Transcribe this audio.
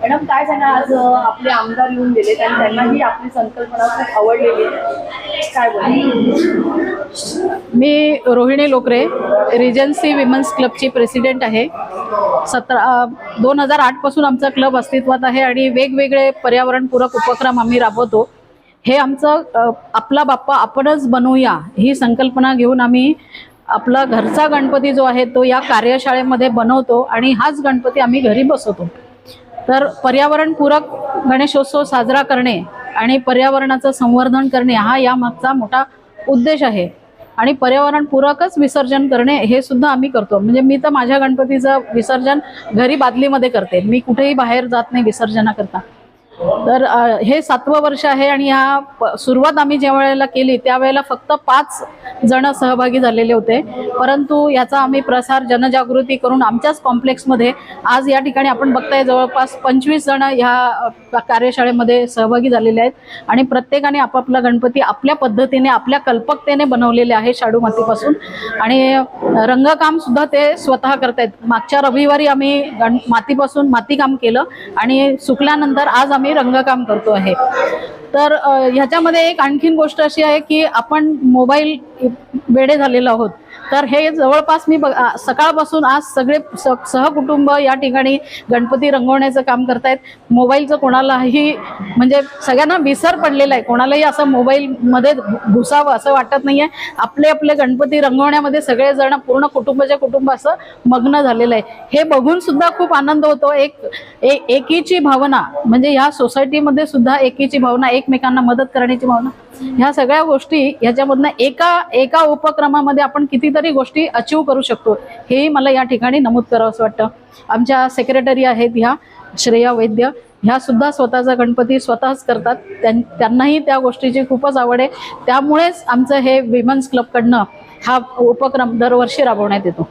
Madam काय सांगा आज आपले आमदार येऊन गेले आणि त्यांनाही आपली संकल्पना खूप आवडलेली काय बोला मी रोहिणी लोकरे रिजन्सी विमन्स क्लबची प्रेसिडेंट आहे. सतरा दोन हजार आठपासून आमचा क्लब अस्तित्वात आहे आणि वेगवेगळे पर्यावरणपूरक उपक्रम आम्ही राबवतो. हे आमचं आपला बाप्पा आपणच बनवूया ही संकल्पना घेऊन आम्ही आपला घरचा गणपती जो आहे तो या कार्यशाळेमध्ये बनवतो आणि हाच गणपती आम्ही घरी बसवतो. तर पर्यावरणपूरक गणेशोत्सव साजरा करणे आणि पर्यावरणाचं संवर्धन करणे हा यामागचा मोठा उद्देश आहे. आणि पर्यावरणपूरकच विसर्जन करणे हे सुद्धा आम्ही करतो. म्हणजे मी तर माझ्या गणपतीचं विसर्जन घरी बादलीमध्ये करते. मी कुठेही बाहेर जात नाही विसर्जनाकरता. तर हे सातवं वर्ष आहे आणि ह्या प- सुरुवात आम्ही ज्या वेळेला केली त्यावेळेला फक्त पाच जण सहभागी झालेले होते. परंतु याचा आम्ही प्रसार जनजागृती करून आमच्याच कॉम्प्लेक्समध्ये आज या ठिकाणी आपण बघताय जवळपास पंचवीस जण ह्या कार्यशाळेमध्ये सहभागी झालेले आहेत. आणि प्रत्येकाने आपापला गणपती आपल्या पद्धतीने आपल्या कल्पकतेने बनवलेले आहे शाडू मातीपासून. आणि रंगकाम सुद्धा ते स्वतः करतायत. मागच्या रविवारी आम्ही गण मातीपासून मातीकाम केलं आणि सुकल्यानंतर आज आम्ही रंग काम करतो आहे. तर ह्याच्यामध्ये एक आणखीन गोष्ट अशी आहे की आपण मोबाईल वेडे झालेलो आहोत. तर हे जवळपास मी बघ सकाळपासून आज सगळे स सहकुटुंब या ठिकाणी गणपती रंगवण्याचं काम करतायत. मोबाईलचं कोणालाही म्हणजे सगळ्यांना विसर पडलेला आहे. कोणालाही असं मोबाईलमध्ये घुसावं असं वाटत नाही आहे आपले आपले गणपती रंगवण्यामध्ये सगळेजण पूर्ण कुटुंबाच्या कुटुंब असं मग्न झालेलं आहे. हे बघून सुद्धा खूप आनंद होतो. एक ए- एकीची भावना म्हणजे ह्या सोसायटीमध्ये सुद्धा एकीची भावना एकमेकांना मदत करण्याची भावना ह्या सगळ्या गोष्टी ह्याच्यामधनं एका एका उपक्रमामध्ये आपण किती कितीतरी गोष्टी अचीव करू शकतो. हेही मला या ठिकाणी नमूद करावं असं वाटतं. आमच्या सेक्रेटरी आहेत ह्या श्रेया वैद्य. ह्या सुद्धा स्वतःचा गणपती स्वतःच करतात. त्यां त्यांनाही त्या गोष्टीची खूपच आवड आहे. त्यामुळेच आमचं हे विमन्स क्लबकडनं हा उपक्रम दरवर्षी राबवण्यात येतो.